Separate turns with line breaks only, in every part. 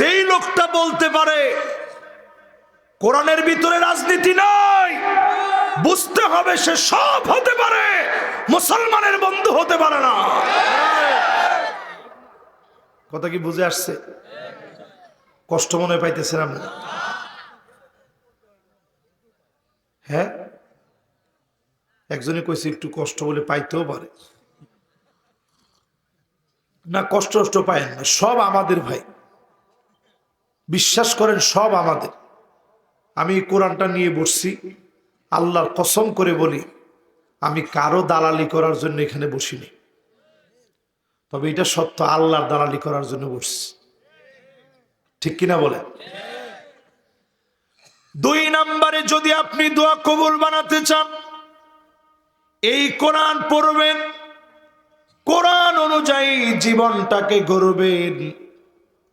যেই লোকটা বলতে পারে, কোরআনের ভিতরে রাজনীতি নয় বুঝতে হবে সে সব হতে পারে, মুসলমানের বন্ধু হতে পারে না। কথা কি বুঝে আসছে? কষ্ট মনে হয় না হ্যাঁ? একজনে কইছে একটু কষ্ট বলে পাইতেও পারে। না কষ্ট কষ্ট পায় না, সব আমাদের ভাই। বিশ্বাস করেন সব আমাদের। আমি কোরআনটা নিয়ে বসছি, আল্লাহর কসম করে বলি, আমি কারও দালালি করার জন্য এখানে বসিনি। তবে এটা সত্য, আল্লাহর দালালি করার জন্য বসছি। ঠিক কিনা বলেন? দুই নাম্বারে যদি আপনি দোয়া কবুল বানাতে চান, এই কোরআন পড়বেন, কোরআন অনুযায়ী জীবনটাকে গড়বেন।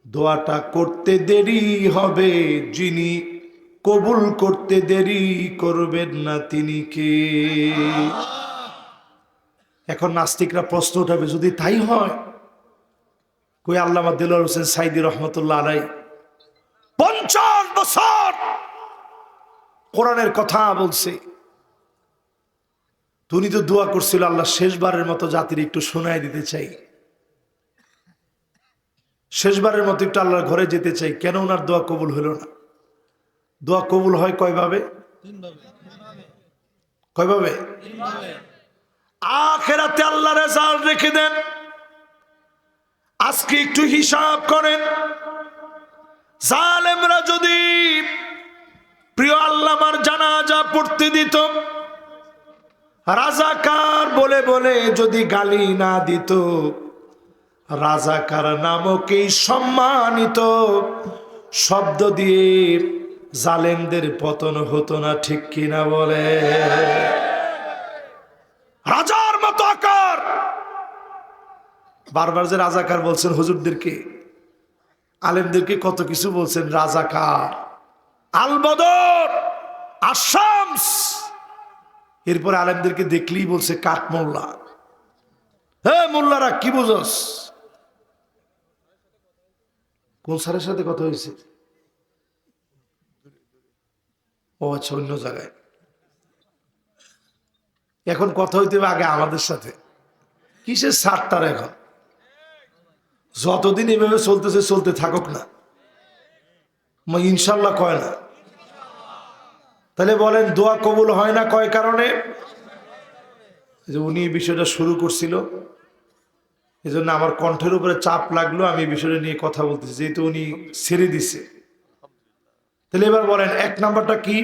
দোয়াটা করতে দেরি হবে যিনি কবুল করতে দেরি করবেন না তিনি কে? এখন নাস্তিকরা প্রশ্ন উঠাবে, যদি তাই হয়, কই আল্লামা দিলার হোসেন সাইদি রহমতুল্লাহ আলাই পঞ্চাশ বছর কোরআনের কথা বলছে। তুমি তো দোয়া করছিল, আল্লাহ শেষবারের মতো জাতির একটু শোনায় দিতে চাই। শেষবারের মতো একটু আল্লাহর ঘরে যেতে চাই, কেন ওনার দোয়া কবুল হলো না? দোয়া কবুল হয় কয়ভাবে? কয়ভাবে? আখেরাতে আল্লাহ রেজাল্ট রেখে দেন। আজকে একটু হিসাব করেন। জালেমরা যদি প্রিয় আল্লামার জানাজা পড়তে দিত, রাজাকার বলে বলে যদি গালি না দিত রাজাকার নামক এই সম্মানিত। শব্দ দিয়ে জালেমদের পতন হতো না, ঠিক কিনা বলে? রাজার মতো আকার। বারবার যে রাজাকার বলছেন, হুজুরদেরকে, আলেমদেরকে কত কিছু বলছেন, রাজাকার। আলবদর আসামস এরপর আলেমদেরকে দেখলেই বলছে কাঠ মোল্লা হ্যাঁ মোল্লারা, কি বুঝস? কোন স্যারের সাথে কথা হয়েছে? ও আচ্ছা অন্য জায়গায়। এখন কথা হইতে হবে আগে আমাদের সাথে। কিসের সার তার এখন? যতদিন এভাবে চলতেছে, চলতে থাকুক না। ইনশাল্লাহ কয় না। তাহলে বলেন, দোয়া কবুল হয় না কয় কারণে? উনি বিষয়টা শুরু করছিল এই জন্য আমার কণ্ঠের উপরে চাপ লাগল, আমি বিষয়টা নিয়ে কথা বলতেছি, যেহেতু উনি ছেড়ে দিছে। তাহলে এবার বলেন, এক নাম্বারটা কি?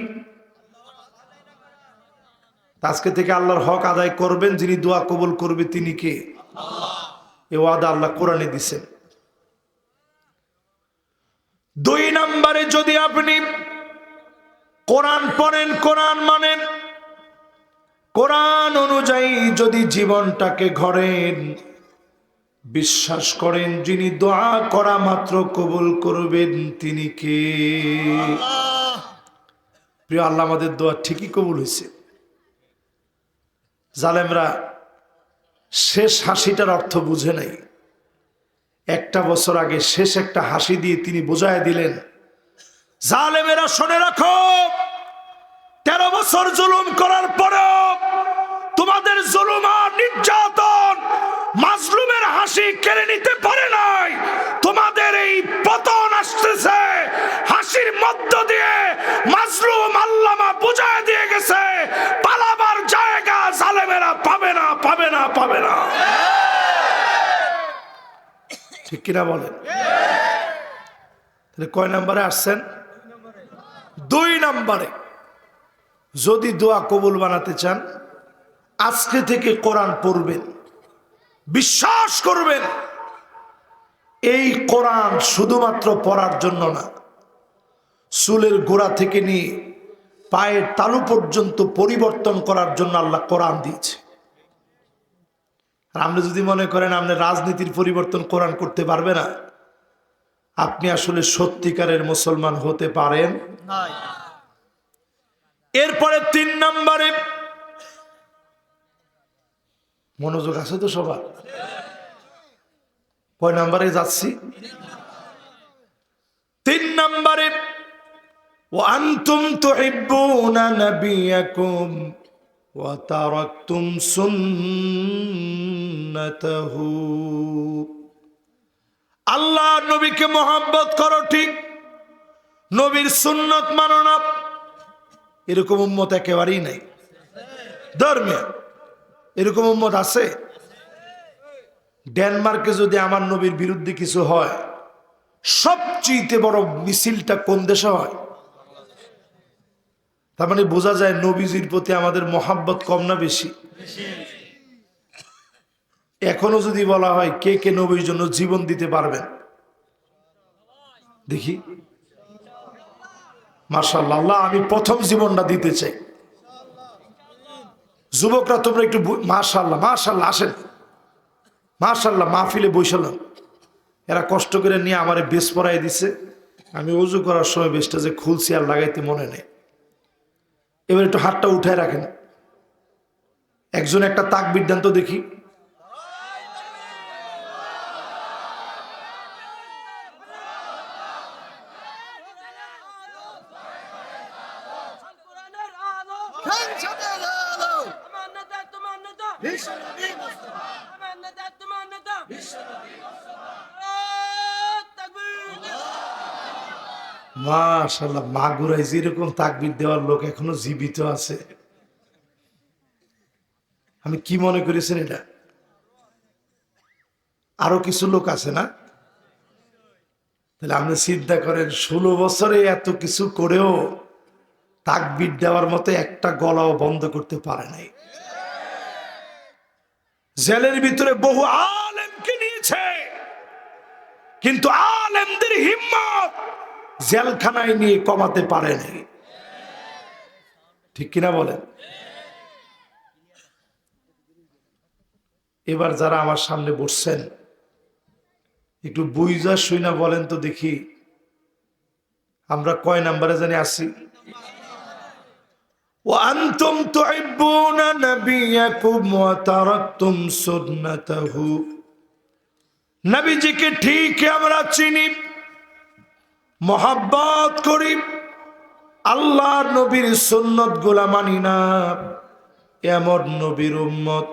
আজকে থেকে আল্লাহর হক আদায় করবেন, যিনি দোয়া কবুল করবে তিনি কে? এ ওয়াদা আল্লাহ কোরআনে দিছেন। দুই নম্বরে যদি আপনি কোরআন পড়েন, কোরআন মানেন, কোরআন অনুযায়ী যদি জীবনটাকে ঘরেন বিশ্বাস করেন যিনি দোয়া করা মাত্র কবুল করবেন, তিনি কে? প্রিয় আল্লাহ, আমাদের দোয়া ঠিকই কবুল হয়েছে। জালেমরা শেষ হাসিটার অর্থ বুঝে নাই। একটা বছর আগে শেষ একটা হাসি দিয়ে তিনি বোঝায় দিলেন, জালেমেরা শুনে রাখো, তেরো বছর জুলুম করার পরেও তোমাদের জুলুম আর নির্যাতন মাজলুমের হাসি কেড়ে নিতে পারে নাই। তোমাদের এই পতন আসতেছে। হাসির মধ্য দিয়ে মাজলুম আল্লামা বুঝায় দিয়ে গেছে, পালাবার জায়গা জালেমেরা পাবে না পাবে না পাবে না। ঠিক কিনা বলেন? তাহলে কয় নাম্বারে আসছেন? দুই নম্বরে। যদি দোয়া কবুল বানাতে চান, আজকে থেকে কোরআন পড়বেন। বিশ্বাস করবেন এই কোরআন শুধুমাত্র পড়ার জন্য না চুলের গোড়া থেকে নিয়ে পায়ের তালু পর্যন্ত পরিবর্তন করার জন্য আল্লাহ কোরআন দিয়েছে। আর আপনি যদি মনে করেন আপনি রাজনীতির পরিবর্তন কোরআন করতে পারবে না আপনি আসলে সত্যিকারের মুসলমান হতে পারেন। এরপরে তিন নম্বরে মনোযোগ আছে তো সবার কয় নাম্বারে যাচ্ছি তিন নম্বরে وأنتم تحبون نبيكم وتركتم سنته আল্লাহ নবীকে মোহাব্বত করো ঠিক নবীর সুন্নত মানো না এরকম উম্মত একেবারেই নাই ধর্মে এরকম উম্মত আছে? ডেনমার্কে যদি আমার নবীর বিরুদ্ধে কিছু হয় সবচেয়ে বড় মিছিলটা কোন দেশে হয়? তার মানে বোঝা যায় নবীজির প্রতি আমাদের মহাব্বত কম না বেশি? এখনও যদি বলা হয় কে কে নবীর জন্য জীবন দিতে পারবেন? দেখি। মার্শাল্লাহ আমি প্রথম জীবনটা দিতে চাই। যুবকরা তোমরা একটু মার্শাল্লাহ মাশাল্লাহ আসেন। মার্শাল্লাহ মাহফিলে বৈশালাম এরা কষ্ট করে নিয়ে আমার বেশ পরাই দিছে। আমি উজু করার সময় বেশটা যে খুলছি আর লাগাইতে মনে নেই। এবার একটু হাতটা উঠায় রাখেন। একজন একটা তাক বিদ্যান্ত দেখি
কোরআনের আলো
সংসদের আলো
আমার নেতা তোমার নেতা
বিশ্বনবী মুস্তাফা
আমার নেতা তোমার নেতা তাকবীর
মাশাল্লাহ মাগুরায় যেরকম তাকবির দেওয়ার লোক এখনও জীবিত আছে। আমি কি মনে করেছেন এটা? আরও কিছু লোক আছে না? তাহলে আপনি চিন্তা করেন, ষোলো বছরে এত কিছু করেও তাকবির দেওয়ার মতো একটা গলাও বন্ধ করতে পারে নাই। জেলের ভিতরে বহু আলেমকে নিয়েছে, কিন্তু আলেমদের হিম্মত জেলখানায় নিয়ে কমাতে পারেনি ঠিক কিনা বলেন এবার যারা আমার সামনে বসছেন একটু বুইজা শুই না বলেন তো দেখি আমরা কয় নাম্বারে জানি আসি وأنتم تحبون نبيكم وتركتم سنته নবীজিকে ঠিক আমরা চিনি মহাব্বত করি। আল্লাহর নবীর সুন্নতগুলা মানি না। এমন নবীর উম্মত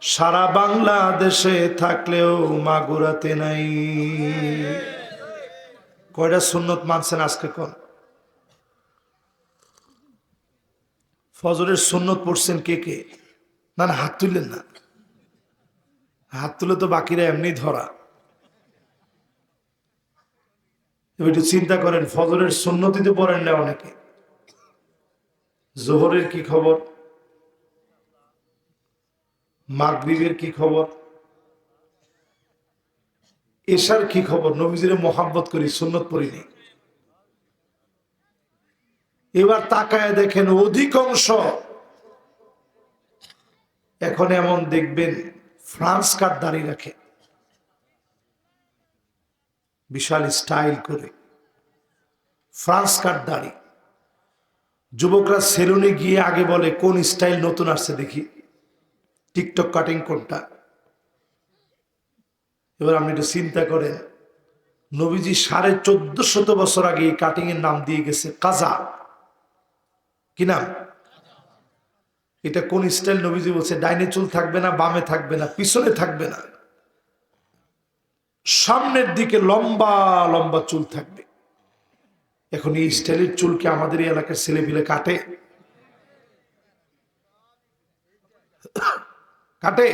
সারা বাংলাদেশে থাকলেও মাগুরাতে নাই। কয়টা সুন্নত মানছেন আজকে কোন? ফজরের সুন্নত পড়ছেন কে কে? না হাত তুললেন না। হাত তুলে তো বাকিরা এমনি ধরা এবার একটু চিন্তা করেন, ফজরের সুন্নতিতে পড়েন না অনেকে। জোহরের কি খবর? মাগরিবের কি খবর? এশার কি খবর? নবীজিরে মোহাব্বত করি, সুন্নত পড়িনি এবার তাকায় দেখেন, অধিকাংশ এখন এমন দেখবেন, ফ্রান্স কার্ড দাঁড়িয়ে রাখে? বিশাল স্টাইল করে। ফ্রান্স কাট দাড়ি? যুবকরা সেলুনে গিয়ে আগে বলে, কোন স্টাইল নতুন আসছে দেখি? টিকটক কাটিং কোনটা? এবার আপনি একটু চিন্তা করেন, নবীজি সাড়ে চোদ্দ শত বছর আগে এই কাটিং এর নাম দিয়ে গেছে কাজা। কি নাম? এটা কোন স্টাইল নবীজি বলছে, ডাইনে চুল থাকবে না, বামে থাকবে না, পিছনে থাকবে না। সামনের দিকে লম্বা লম্বা চুল থাকবে। এখন এই স্টাইলের চুলকে আমাদের এই এলাকার ছেলেপিলে কাটে? কাটে?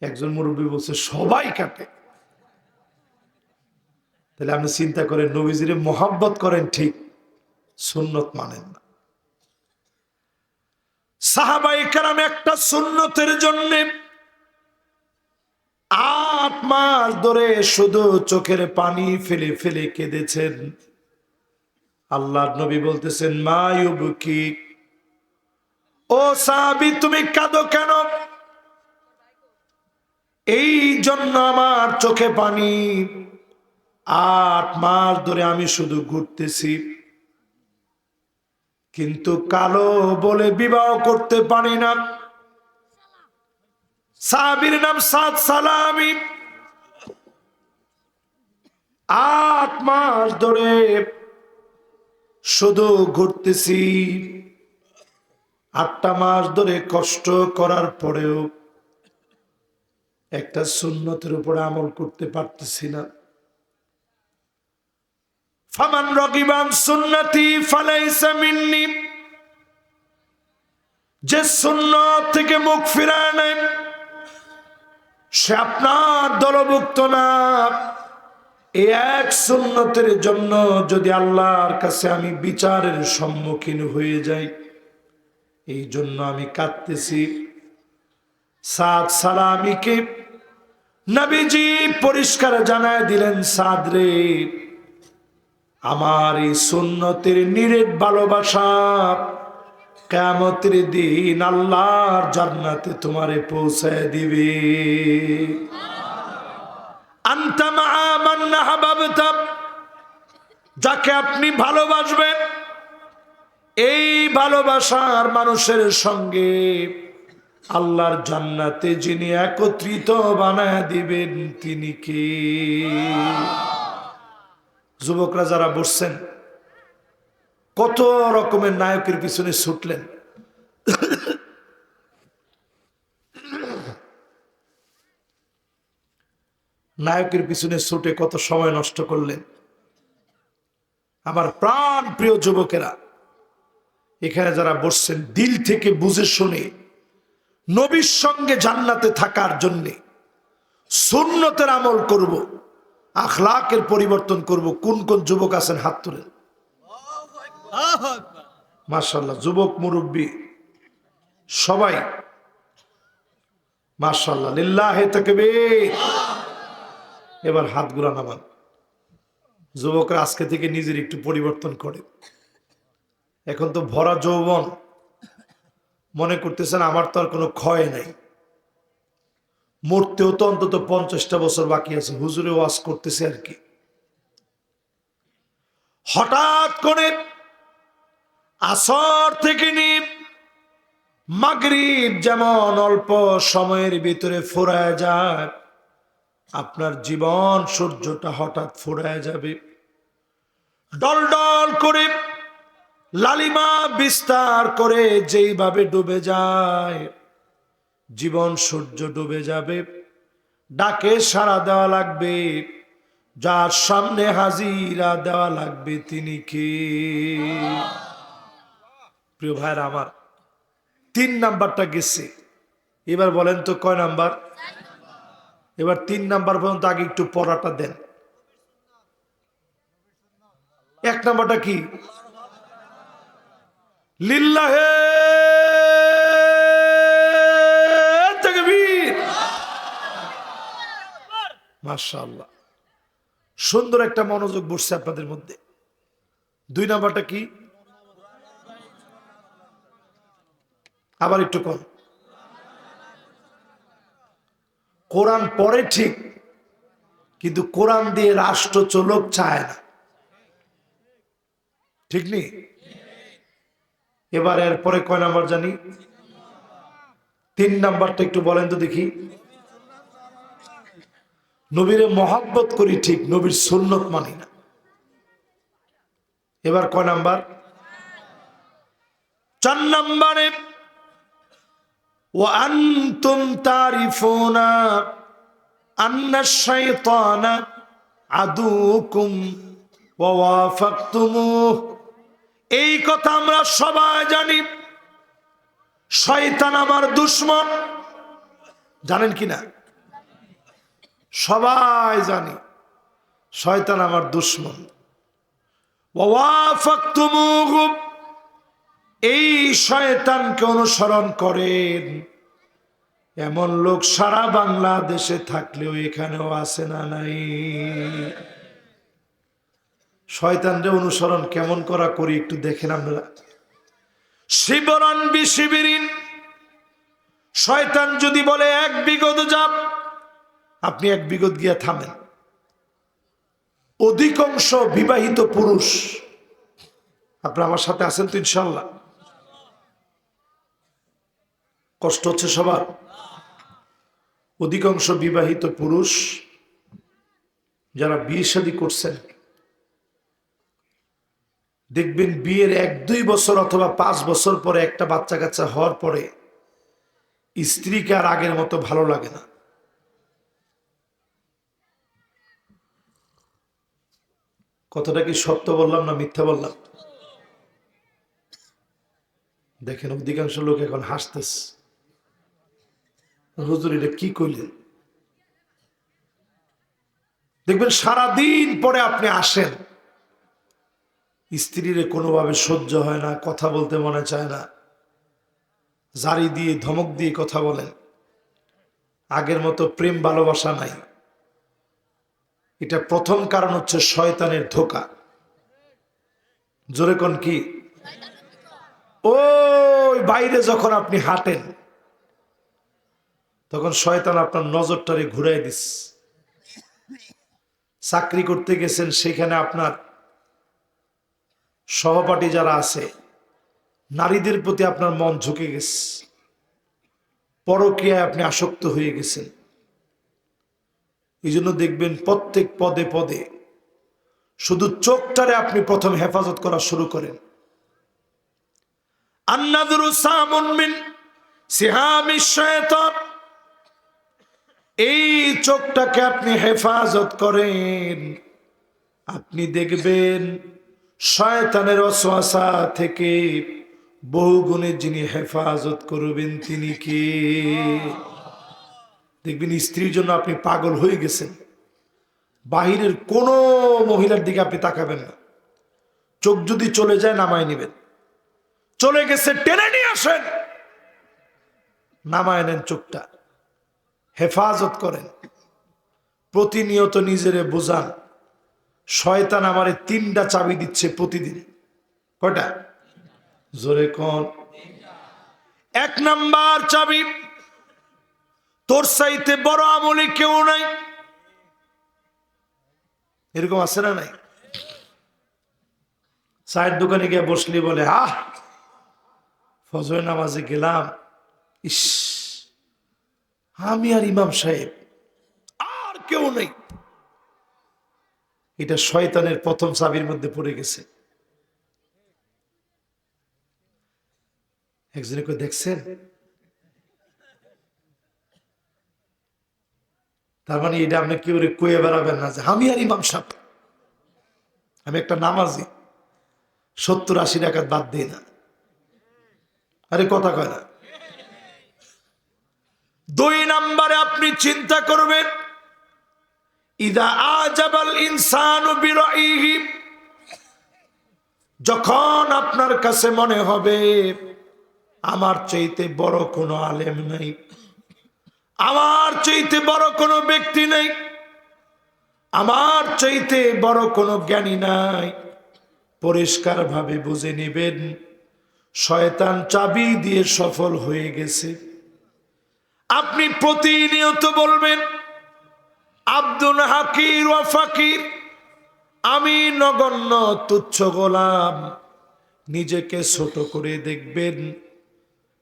একজন মুরব্বী বলছে, সবাই কাটে। তাহলে আপনি চিন্তা করেন, নবীজিরে মোহাব্বত করেন ঠিক, সুন্নত মানেন না। সাহাবাই কারাম একটা সুন্নতের জন্যে আট মাস ধরে শুধু চোখের পানি ফেলে ফেলে কেঁদেছেন। আল্লাহ নবী বলতেছেন মায়ুব কি ও সাহাবি, তুমি কাঁদো কেন? এই জন্য আমার চোখে পানি। আট মাস ধরে আমি শুধু ঘুরতেছি। কিন্তু কালো বলে বিবাহ করতে পারি না। সাহাবির নাম সাদ সালামি। আট মাস ধরে শুধু ঘুরতেছি। আটটা মাস ধরে কষ্ট করার পরেও একটা সুন্নতের উপরে আমল করতে পারতেছি না। ফামান রকিবান সুন্নতি ফালাইসা মিন্নি। যে সুন্নত থেকে মুখ ফিরায় নেয় সে আপনার দলভুক্ত না। এই এক সুন্নতের জন্য যদি আল্লাহর কাছে আমি বিচারের সম্মুখীন হয়ে যাই, এই জন্য আমি কাঁদতেছি। সাদ সারা আমি সালামিকে নবীজি পরিষ্কার জানায় দিলেন, সাদ রে, আমার এই সুন্নতের নিরেট ভালোবাসা কেমতের দিন আল্লাহর জান্নাতে তোমারে পৌঁছায় দিবে। যাকে আপনি ভালোবাসবেন, এই ভালোবাসার মানুষের সঙ্গে আল্লাহর জান্নাতে যিনি একত্রিত বানায় দিবেন, তিনি কে? যুবকরা যারা বসছেন কত রকমের নায়কের পিছনে ছুটলেন। নায়কের পিছনে ছুটে কত সময় নষ্ট করলেন। আমার প্রাণ প্রিয় যুবকেরা, এখানে যারা বসছেন, দিল থেকে বুঝে শুনে, নবীর সঙ্গে জান্নাতে থাকার জন্যে সুন্নতের আমল করব, আখলাকের পরিবর্তন করব, কোন কোন যুবক আছেন হাত তুলেন। মার্শাল্লাহ যুবক, মুরব্বী, সবাই মার্শাল্লাহ লিল্লাহে তাকবীর। এবার হাতগুলা নামান। যুবকরা আজকে থেকে নিজের একটু পরিবর্তন করে। এখন তো ভরা যৌবন। মনে করতেছেন আমার তো আর কোনো ক্ষয় নাই। মরতেও তো অন্তত পঞ্চাশটা বছর বাকি আছে, হুজুরে ওয়াজ করতেছে আর কি। হঠাৎ করে আসর থেকে নিয়ে মাগরিব যেমন অল্প সময়ের ভিতরে ফুরায় যায়, আপনার জীবন সূর্যটা হঠাৎ ফুরায় যাবে। ডল ডল করে লালিমা বিস্তার করে যেইভাবে ডুবে যায়, জীবন সূর্য ডুবে যাবে। ডাকে সাড়া দেওয়া লাগবে, যার সামনে হাজিরা দেওয়া লাগবে তিনি কে? প্রিয় ভাইরা আমার, তিন নাম্বারটা গেছে। এবার বলেন তো কয় নাম্বার? এবার তিন নাম্বার পর্যন্ত আগে একটু পড়াটা দেন। এক নাম্বারটা কি? লিল্লাহে তাকবীর। মাশাআল্লাহ। সুন্দর একটা মনোযোগ বসছে আপনাদের মধ্যে। দুই নাম্বারটা কি? আবার একটু কম। কোরআন পড়ে ঠিক, কিন্তু কোরআন দিয়ে রাষ্ট্র চলক চায় না। ঠিক নেই এবার এরপরে কয় নাম্বার জানি? তিন নাম্বারটা একটু বলেন তো দেখি। নবীরে মহাব্বত করি ঠিক, নবীর সুন্নত মানি না। এবার কয় নাম্বার? চার নাম্বারে وأنتم تعرفون أن الشيطان عدوكم ووافقتموه এই কথা আমরা সবাই জানি শয়তান আমার দুশ্মন জানেন কি না সবাই জানি শয়তান আমার দুশ্মন ওয়াফাকতুমুহু এই শয়তানকে অনুসরণ করেন। এমন লোক সারা বাংলাদেশে থাকলেও এখানেও আছে না নাই। শয়তানরে অনুসরণ কেমন করা করি একটু দেখেন আমরা শিবরণ বিশিবিরিন শয়তান যদি বলে, এক বিগত যাব আপনি এক বিগত গিয়া থামেন। অধিকাংশ বিবাহিত পুরুষ আপনি আমার সাথে আছেন তো ইনশাল্লাহ কষ্ট হচ্ছে সবার। অধিকাংশ বিবাহিত পুরুষ যারা বিয়ে শাদী করছেন, দেখবেন বিয়ের এক, দুই বছর অথবা পাঁচ বছর পরে একটা বাচ্চা কাচ্চা হওয়ার পরে স্ত্রীকে আর আগের মতো ভালো লাগে না। কথাটা কি সত্য বললাম না মিথ্যা বললাম? দেখেন অধিকাংশ লোক এখন হাসতেছে। হুজুর এটা কি করলেন দেখবেন সারাদিন পরে আপনি আসেন। স্ত্রীর কোনোভাবে সহ্য হয় না কথা বলতে মনে চায় না। জারি দিয়ে ধমক দিয়ে কথা বলেন। আগের মতো প্রেম ভালোবাসা নাই। এটা প্রথম কারণ হচ্ছে শয়তানের ধোকা। জোরে কোন কি? ওই বাইরে যখন আপনি হাঁটেন তখন শয়তান আপনার নজরটারে ঘুরাই দিস। চাকরি করতে গেছেন, সেখানে আপনার সহপাঠী যারা আছে, নারীদের প্রতি আপনার মন ঝুঁকে গেছে। পরকীয়ায় আপনি আসক্ত হয়ে গেছেন। এই জন্য দেখবেন প্রত্যেক পদে পদে শুধু চোখটারে আপনি প্রথম হেফাজত করা শুরু করেন। আন্নাদুরু সামুন মিন সিহামি শয়তান। এই চোখটাকে আপনি হেফাজত করেন। আপনি দেখবেন শয়তানের অশ্বাসা থেকে বহু গুণে যিনি হেফাজত করবেন তিনি কে? দেখবেন স্ত্রীর জন্য আপনি পাগল হয়ে গেছেন। বাহিরের কোনো মহিলার দিকে আপনি তাকাবেন না। চোখ যদি চলে যায় নামায় নেবেন। চলে গেছে, টেনে নিয়ে আসেন। নামায় নেন চোখটা। হেফাজত করেন। প্রতিনিয়ত নিজেরে বোঝান। শয়তান আমারে তিনটা চাবি দিচ্ছে প্রতিদিন। কয়টা? জোরে কোন? এক নাম্বার চাবি, তোর সাইতে বড় আমলে কেউ নাই। এরকম আছে না নাই? চায়ের দোকানে গিয়ে বসলি বলে, আহ ফজর নামাজে গেলাম। ইস। আমি আর ইমাম সাহেব আর কেউ নেই। এটা শয়তানের প্রথম চাবির মধ্যে পড়ে গেছে। একজনে কেউ দেখছেন? তার মানে এটা আপনি কেউ কয়ে বেড়াবেন না যে, আমি আর ইমাম সাহেব। আমি একটা নামাজি। সত্তর আশি টাকা বাদ দিই না। আরে কথা কয় না। দুই নম্বরে আপনি চিন্তা করবেন, ইদা আজাবাল ইনসানু যখন আপনার কাছে মনে হবে, আমার চাইতে বড় কোনো আলেম নাই, আমার চাইতে বড় কোনো ব্যক্তি নেই, আমার চাইতে বড় কোনো জ্ঞানী নাই পরিষ্কার ভাবে বুঝে নেবেন, শয়তান চাবি দিয়ে সফল হয়ে গেছে। আপনি প্রতিনিয়ত বলবেন, আব্দুল হাকির ও ফাকির, আমি নগণ্য তুচ্ছ গোলাম। নিজেকে ছোট করে দেখবেন,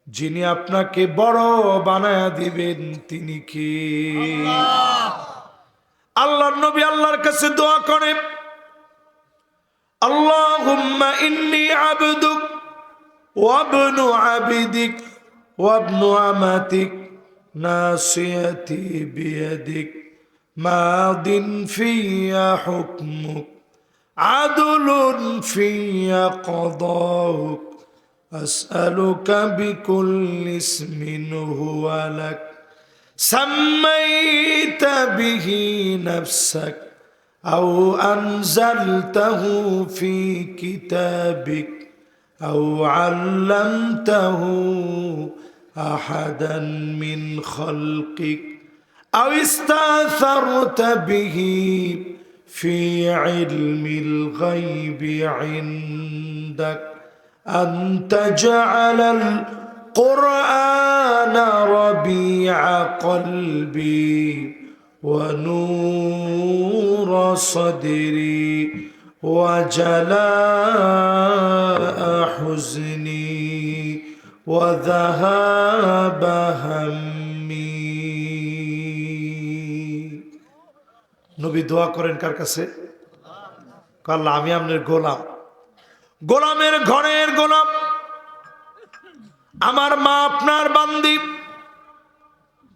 যিনি আপনাকে বড় বানায়া দিবেন, তিনি কি? আল্লাহ নবী আল্লাহর কাছে দোয়া করে আল্লাহুম্মা ইন্নি আবদুক ওয়াবনু আবিদিক ওয়াবনু আমাতিক। ناصيتي بيدك ماض في حكمك عدل في قضاؤك. أسألك بكل اسم هو لك سميت به نفسك أو أنزلته في كتابك أو علمته أحدا من خلقك أو استأثرت به في علم الغيب عندك. أن تجعل القرآن ربيع قلبي ونور صدري وجلاء حزني. وذهاب همي নবী দোয়া করেন কার কাছে কাল্লা আমি আপনার গোলাম গোলামের ঘরের গোলাম আমার মা আপনার বান্দি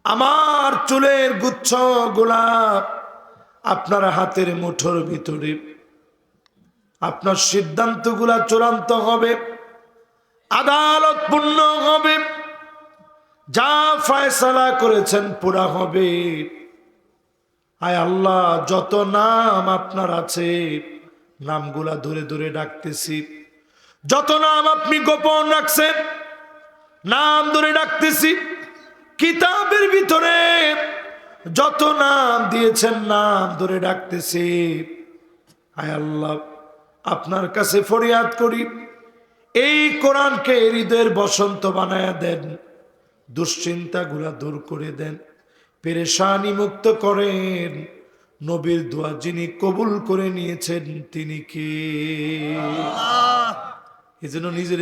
আমার চুলের গুচ্ছ গোলাপ আপনার হাতের মুঠোর ভিতরে আপনার সিদ্ধান্তগুলা চূড়ান্ত হবে আদালত পূর্ণ হবে। যা ফয়সালা করেছেন পুরা হবে। আয় আল্লাহ, যত নাম আপনার আছে, নামগুলা ধরে ধরে ডাকতেছি। যত নাম আপনি গোপন রাখছেন, নাম ধরে ডাকতেছি। কিতাবের ভিতরে যত নাম দিয়েছেন, নাম ধরে ডাকতেছি। আয় আল্লাহ, আপনার কাছে ফরিয়াদ করি। এই কোরআনকে হৃদয়ের বসন্ত বানায় দেন দুশ্চিন্তাগুলা দূর করে দেন পেরেশানি মুক্ত করেন। নবীর দোয়া যিনি কবুল করে নিয়েছেন তিনি কে? এজন্য নিজের